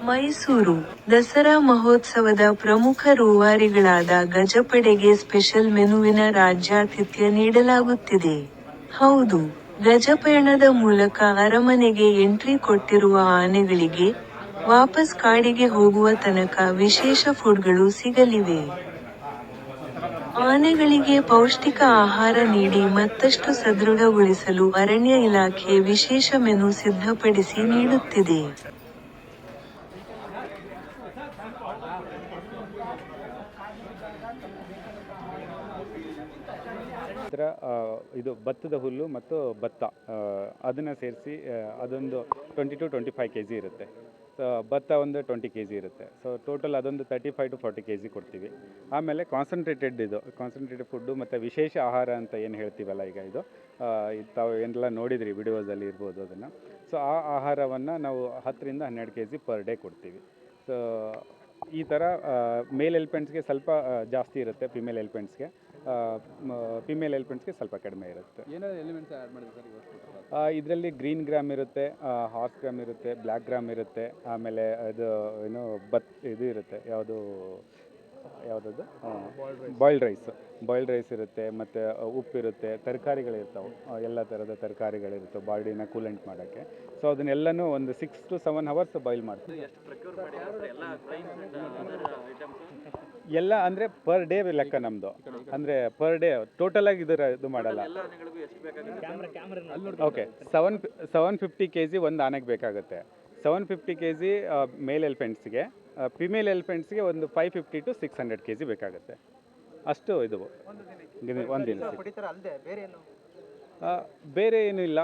ಮೈಸೂರು ದಸರಾ ಮಹೋತ್ಸವದ ಪ್ರಮುಖ ರೂವಾರಿಗಳಾದ ಗಜಪಡೆಗೆ ಸ್ಪೆಷಲ್ ಮೆನುವಿನ ರಾಜ್ಯಾತಿಥ್ಯ ನೀಡಲಾಗುತ್ತಿದೆ. ಹೌದು, ಗಜಪಯಣದ ಮೂಲಕ ಅರಮನೆಗೆ ಎಂಟ್ರಿ ಕೊಟ್ಟಿರುವ ಆನೆಗಳಿಗೆ ವಾಪಸ್ ಕಾಡಿಗೆ ಹೋಗುವ ತನಕ ವಿಶೇಷ ಫುಡ್ಗಳು ಸಿಗಲಿವೆ. ಆನೆಗಳಿಗೆ ಪೌಷ್ಟಿಕ ಆಹಾರ ನೀಡಿ ಮತ್ತಷ್ಟು ಸದೃಢಗೊಳಿಸಲು ಅರಣ್ಯ ಇಲಾಖೆ ವಿಶೇಷ ಮೆನು ಸಿದ್ಧಪಡಿಸಿ ನೀಡುತ್ತಿದೆ. ಇದರ ಆ, ಇದು ಭತ್ತದ ಹುಲ್ಲು ಮತ್ತು ಭತ್ತ ಅದನ್ನು ಸೇರಿಸಿ ಅದೊಂದು twenty to twenty five K G ಇರುತ್ತೆ. ಸೊ ಭತ್ತ ಒಂದು ಟ್ವೆಂಟಿ ಕೆ ಜಿ ಇರುತ್ತೆ. ಸೊ ಟೋಟಲ್ ಅದೊಂದು thirty five to forty K G ಕೊಡ್ತೀವಿ. ಆಮೇಲೆ ಕಾನ್ಸಂಟ್ರೇಟೆಡ್ ಇದು ಕಾನ್ಸಂಟ್ರೇಟೆಡ್ ಫುಡ್ಡು ಮತ್ತು ವಿಶೇಷ ಆಹಾರ ಅಂತ ಏನು ಹೇಳ್ತೀವಲ್ಲ ಈಗ ಇದು ತಾವು ಏನೆಲ್ಲ ನೋಡಿದ್ರಿ ವಿಡಿಯೋಸಲ್ಲಿ ಇರ್ಬೋದು ಅದನ್ನು. ಸೊ ಆ ಆಹಾರವನ್ನು ನಾವು ಹತ್ತರಿಂದ ಹನ್ನೆರಡು ಕೆ ಜಿ ಪರ್ ಡೇ ಕೊಡ್ತೀವಿ. ಸೊ ಈ ಥರ ಮೇಲ್ ಎಲಿಫೆಂಟ್ಸ್ಗೆ ಸ್ವಲ್ಪ ಜಾಸ್ತಿ ಇರುತ್ತೆ ಫಿಮೇಲ್ ಎಲಿಫೆಂಟ್ಸ್ಗೆ ಫಿಮೇಲ್ ಎಲಿಫೆಂಟ್ಸ್ಗೆ ಸ್ವಲ್ಪ ಕಡಿಮೆ ಇರುತ್ತೆ. ಇದರಲ್ಲಿ ಗ್ರೀನ್ ಗ್ರಾಮ್ ಇರುತ್ತೆ ಹಾರ್ಸ್ ಗ್ರಾಮ್ ಇರುತ್ತೆ ಬ್ಲ್ಯಾಕ್ ಗ್ರಾಮ್ ಇರುತ್ತೆ ಆಮೇಲೆ ಇದು ಏನು ಬತ್ ಇದು ಇರುತ್ತೆ ಯಾವುದು ಯಾವುದದು? ಬಾಯ್ಲ್ಡ್ ರೈಸ್ ಬಾಯ್ಲ್ಡ್ ರೈಸ್ ಇರುತ್ತೆ ಮತ್ತು ಉಪ್ಪಿರುತ್ತೆ ತರಕಾರಿಗಳಿರ್ತಾವೆ ಎಲ್ಲ ಥರದ ತರಕಾರಿಗಳಿರುತ್ತೆ ಬಾಡಿನ ಕೂಲೆಂಟ್ ಮಾಡೋಕ್ಕೆ. ಸೊ ಅದನ್ನೆಲ್ಲನೂ ಒಂದು six to seven hours boil ಮಾಡ್ತೀವಿ. ಎಲ್ಲ ಅಂದರೆ ಪರ್ ಡೇ ಲೆಕ್ಕ ನಮ್ಮದು ಅಂದರೆ ಪರ್ ಡೇ ಟೋಟಲಾಗಿ ಇದರ ಇದು ಮಾಡಲ್ಲ. Okay seven seven fifty K G ಒಂದು ಆನೆಗೆ ಬೇಕಾಗುತ್ತೆ. Seven fifty K G male ಎಲಿಫೆಂಟ್ಸ್ಗೆ female ಎಲಿಫೆಂಟ್ಸ್ಗೆ ಒಂದು five fifty to six hundred K G ಬೇಕಾಗುತ್ತೆ. ಅಷ್ಟು ಇದು. ಒಂದು ದಿನ ಬೇರೆ ಏನೂ ಇಲ್ಲ.